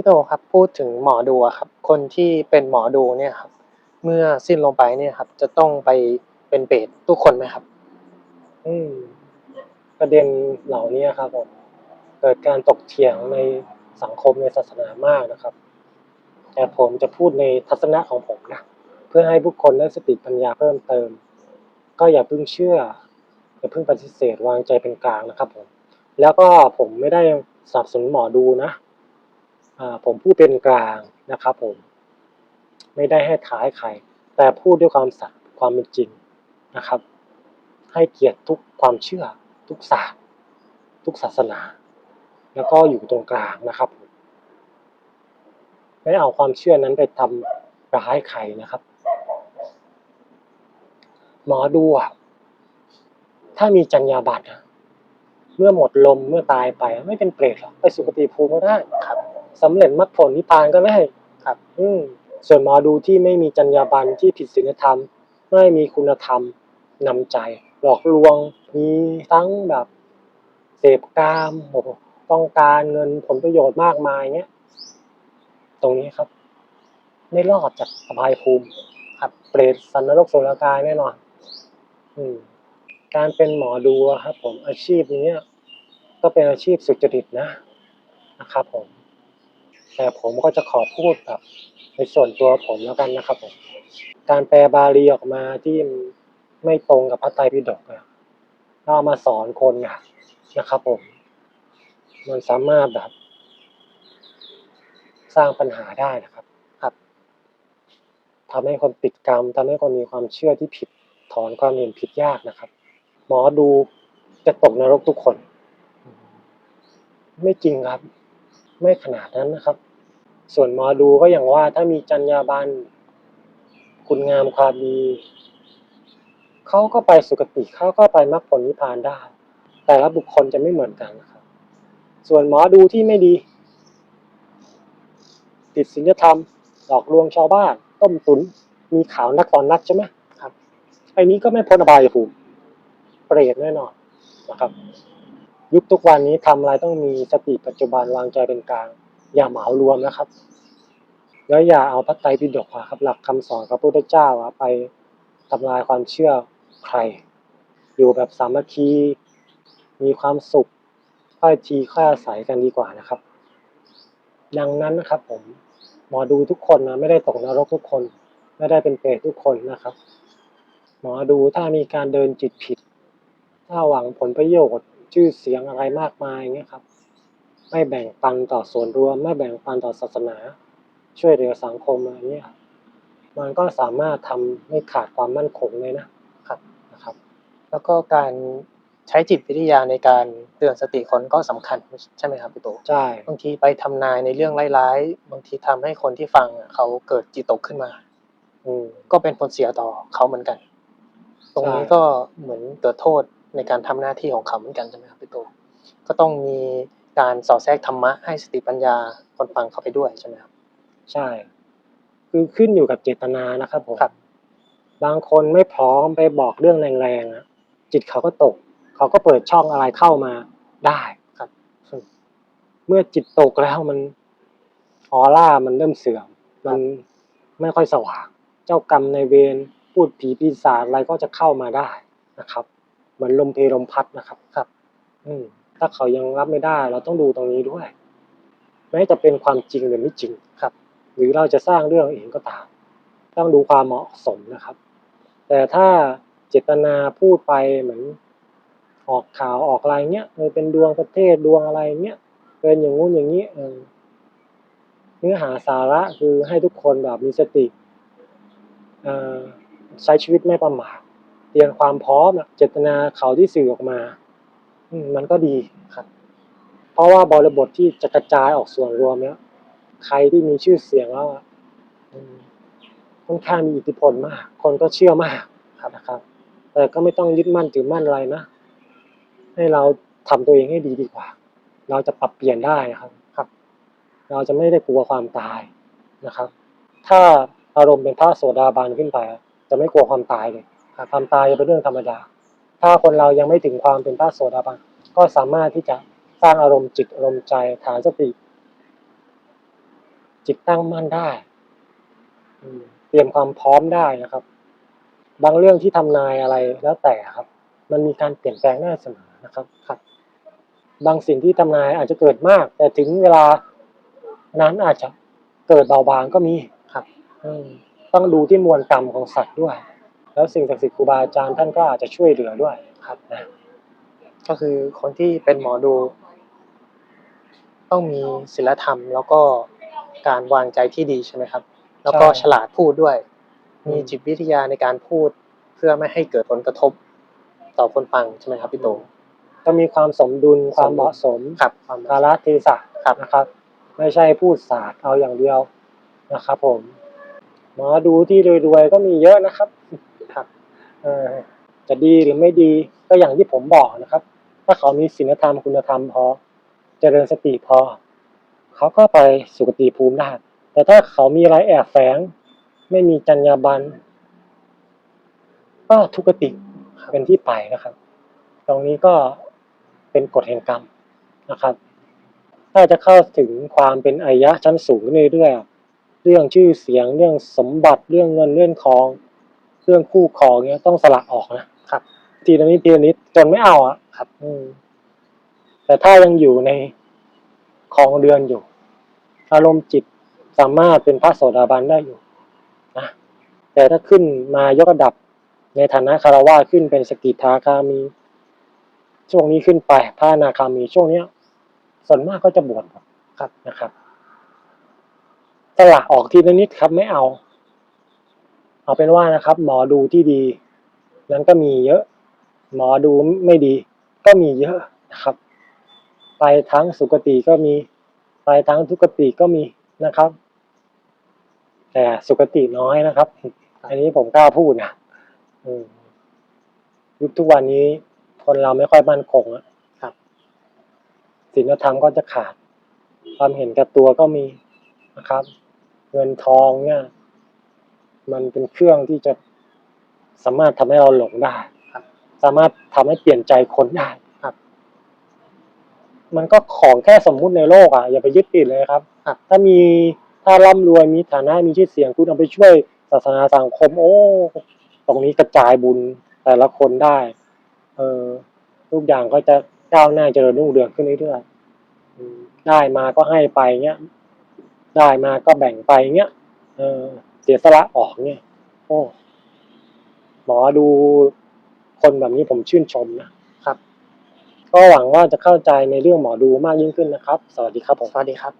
พี่โตครับพูดถึงหมอดูครับ คนที่เป็นหมอดูเนี่ยครับ เมื่อสิ้นลงไปเนี่ยครับ จะต้องไปเป็นเปรตทุกคนไหมครับ อืม ประเด็นเหล่านี้ครับผมเกิดการตกเถียงในสังคมในศาสนามากนะครับ แต่ผมจะพูดในทัศนะของผมนะเพื่อให้ผู้คนได้สติปัญญาเพิ่มเติม ก็อย่าเพิ่งเชื่ออย่าเพิ่งปฏิเสธวางใจเป็นกลางนะครับผมแล้วก็ผมไม่ได้สนับสนุนหมอดูนะ ผมพูดเป็นกลางนะครับผม ไม่ได้ให้ท้ายใคร แต่พูดด้วยความสัตย์ความเป็นจริงนะครับ ให้เกียรติทุกความเชื่อ ทุกศาสตร์ ทุกศาสนา แล้วก็อยู่ตรงกลางนะครับผมไม่เอาความเชื่อนั้นไปทำร้ายใครนะครับ หมอดูอะถ้ามีจรรยาบรรณอะเมื่อหมดลมเมื่อตายไป ไม่เป็นเปรตหรอกไปสุคติภูมิก็ได้ครับ สำเร็จมรรคผลนิพพานก็ได้ครับ อืส่วนหมอดูที่ไม่มีจรรยาบรรณที่ผิดศีลธรรม ไม่มีคุณธรรมนำใจ หลอกลวงมีทั้งแบบเสพกามโอ้ต้องการเงินผลประโยชน์มากมายเงี้ย ตรงนี้ครับ ไม่รอดจากอบายภูมิครับเปรตสันนรกโสรกายแน่นอน อืม การเป็นหมอดูครับ ผมอาชีพนี้ก็เป็นอาชีพสุจริตนะนะครับผม แต่ผมก็จะขอพูดแบบในส่วนตัวผมแล้วกันนะครับผมการแปลบาลีออกมาที่ไม่ตรงกับพระไตรปิฎกอะเอามาสอนคนอะนะครับผม มันสามารถแบบ สร้างปัญหาได้นะครับ ครับทำให้คนติดกรรมทำให้คนมีความเชื่อที่ผิดถอนความเห็นผิดยากนะครับ หมอดูจะตกนรกทุกคน ไม่จริงครับ ไม่ขนาดนั้นนะครับ ส่วนหมอดูก็อย่างว่าถ้ามีจรรยาบรรณคุณงามความดีเขาก็ไปสุคติเขาก็ไปมรรคผลนิพพานได้ แต่ละบุคคลจะไม่เหมือนกันนะครับ ส่วนหมอดูที่ไม่ดี ติดศีลธรรม หลอกลวงชาวบ้าน ต้มตุน มีข่าวนักตอนนักใช่ไหมครับไอ้นี้ก็ไม่พ้นอบายภูมิเปรตแน่นอนนะครับ ยุคทุกวันนี้ทำอะไรต้องมีสติปัจจุบันวางใจเป็นกลาง อย่าเหมารวมนะครับ แล้วอย่าเอาพระไตรปิฎกอะครับ หลักคำสอนของพระพุทธเจ้าไปทำลายความเชื่อใคร อยู่แบบสามัคคีมีความสุขค่อยทีค่อยอาศัยกันดีกว่านะครับ ดังนั้นนะครับ ผมหมอดูทุกคนนะไม่ได้ตกนรกทุกคน ไม่ได้เป็นเปรตทุกคนนะครับ หมอดูถ้ามีการเดินจิตผิด ถ้าหวังผลประโยชน์ ชื่อเสียงอะไรมากมายเงี้ยครับ ไม่แบ่งปันต่อส่วนรวม ไม่แบ่งปันต่อศาสนา ช่วยเหลือสังคมอะไรเงี้ยครับมันก็สามารถทำให้ขาดความมั่นคงเลยนะครับนะครับ แล้วก็การใช้จิตวิทยาในการเตือนสติคนก็สำคัญใช่ไหมครับพี่โตใช่บางทีไปทำนายในเรื่องร้ายๆบางทีทำให้คนที่ฟังอะเขาเกิดจิตตกขึ้นมา อืมก็เป็นผลเสียต่อเขาเหมือนกัน ตรงนี้ใช่ก็เหมือนเกิดโทษ ในการทำหน้าที่ของเขาเหมือนกันใช่ไหมครับพี่โตก็ต้องมีการสอดแทรกธรรมะให้สติปัญญาคนฟังเข้าไปด้วยใช่ไหมครับใช่ คือขึ้นอยู่กับเจตนานะครับผมครับ บางคนไม่พร้อมไปบอกเรื่องแรงๆอะจิตเขาก็ตก เขาก็เปิดช่องอะไรเข้ามาได้ครับ เมื่อจิตตกแล้วมันออร่ามันเริ่มเสื่อม มันไม่ค่อยสว่าง เจ้ากรรมในายเวรพูดผีปีศาจอะไรก็จะเข้ามาได้นะครับ เหมือนลมเพลลมพัดนะครับครับ อืม ถ้าเขายังรับไม่ได้ เราต้องดูตรงนี้ด้วย แม้จะเป็นความจริงหรือไม่จริงครับ หรือเราจะสร้างเรื่องเองก็ตาม ต้องดูความเหมาะสมนะครับ แต่ถ้าเจตนาพูดไปเหมือนออกข่าวออกอะไรเงี้ยเออเป็นดวงประเทศดวงอะไรเงี้ยเป็นอย่างงู้นอย่างนี้เออเนื้อหาสาระคือให้ทุกคนแบบมีสติใช้ชีวิตไม่ประมาท เตรียมความพร้อมเจตนาเขาที่สื่อออกมา อืมันก็ดีครับ เพราะว่าบริบทที่จะกระจายออกส่วนรวมเนี้ยใครที่มีชื่อเสียงแล้วค่อนข้างมีอิทธิพลมาก คนก็เชื่อมากครับนะครับ แต่ก็ไม่ต้องยึดมั่นถือมั่นอะไรนะ ให้เราทำตัวเองให้ดีดีกว่า เราจะปรับเปลี่ยนได้นะครับครับ เราจะไม่ได้กลัวความตายนะครับ ถ้าอารมณ์เป็นพระโสดาบันขึ้นไป จะไม่กลัวความตายเลย ครับความตายเป็นเรื่องธรรมดา ถ้าคนเรายังไม่ถึงความเป็นพระโสดาบันก็สามารถที่จะสร้างอารมณ์จิตอารมณ์ใจฐานสติ จิตตั้งมั่นได้เตรียมความพร้อมได้นะครับ บางเรื่องที่ทำนายอะไรแล้วแต่ครับ มันมีการเปลี่ยนแปลงได้เสมอนะครับครับ บางสิ่งที่ทำนายอาจจะเกิดมาก แต่ถึงเวลานั้นอาจจะเกิดเบาบางก็มีครับต้องดูที่มวลกรรมของสัตว์ด้วย แล้วสิ่งศักดิ์สิทธิ์ครูบาอาจารย์ท่านก็อาจจะช่วยเหลือด้วยครับนะก็คือคนที่เป็นหมอดู ต้องมีศีลธรรม แล้วก็การวางใจที่ดีใช่ไหมครับ แล้วก็ฉลาดพูดด้วย มีจิตวิทยาในการพูดเพื่อไม่ให้เกิดผลกระทบต่อคนฟังใช่ไหมครับพี่โตต้องมีความสมดุลความเหมาะสมครับความกาลเทศะครับนะครับ ไม่ใช่พูดศาสตร์เอาอย่างเดียวนะครับ ผมหมอดูที่รวยๆก็มีเยอะนะครับครับเออ จะดีหรือไม่ดีก็อย่างที่ผมบอกนะครับ ถ้าเขามีศีลธรรมคุณธรรมพอเจริญสติพอ เขาก็ไปสุคติภูมิได้แต่ถ้าเขามีอะไรแอบแฝง ไม่มีจรรยาบรรณก็ทุกติเป็นที่ไปนะครับ ตรงนี้ก็เป็นกฎแห่งกรรมนะครับ ถ้าจะเข้าถึงความเป็นอายะชั้นสูงเรื่อยๆเรื่องชื่อเสียงเรื่องสมบัติเรื่องเงินเรื่องทอง รื่องคู่คอเนี้ยต้องสละออกนะครับทีละนิดทีละนิดจนไม่เอาอะครับ อืม แต่ถ้ายังอยู่ในคลองเรือนอยู่ อารมณ์จิตสามารถเป็นพระโสดาบันได้อยู่นะแต่ถ้าขึ้นมายกระดับในฐานะคารวะขึ้นเป็นสกิทาคามี ช่วงนี้ขึ้นไปพระนาคามีช่วงเนี้ย ส่วนมากก็จะบวชครับนะครับสละออกทีละนิดครับไม่เอา เอาเป็นว่านะครับ หมอดูที่ดี นั้นก็มีเยอะ หมอดูไม่ดี ก็มีเยอะนะครับ ไปทั้งสุคติก็มี ไปทั้งทุกติก็มีนะครับ แต่สุคติน้อยนะครับ อันนี้ผมกล้าพูดนะอืมยุคทุกวันนี้คนเราไม่ค่อยมั่นคงอะครับศีลธรรมก็จะขาด ความเห็นแก่ตัวก็มีนะครับ เงินทองเนี่ย มันเป็นเครื่องที่จะสามารถทำให้เราหลงได้ครับ สามารถทำให้เปลี่ยนใจคนได้ครับ มันก็ของแค่สมมุติในโลกอะอย่าไปยึดติดเลยครับครับถ้ามีถ้าร่ำรวยมีฐานะมีชื่อเสียงคุณเอาไปช่วยศาสนาสังคม โอ้ ตรงนี้กระจายบุญแต่ละคนได้ เออทุกอย่างก็จะก้าวหน้าเจริญรุ่งเรืองขึ้นเรื่อยๆอืมได้มาก็ให้ไปเงี้ย ได้มาก็แบ่งไปเงี้ย เออ เสียสละออกเนี่ย โอ้หมอดูคนแบบนี้ผมชื่นชมนะครับ ก็หวังว่าจะเข้าใจในเรื่องหมอดูมากยิ่งขึ้นนะครับ สวัสดีครับผมสวัสดีครับ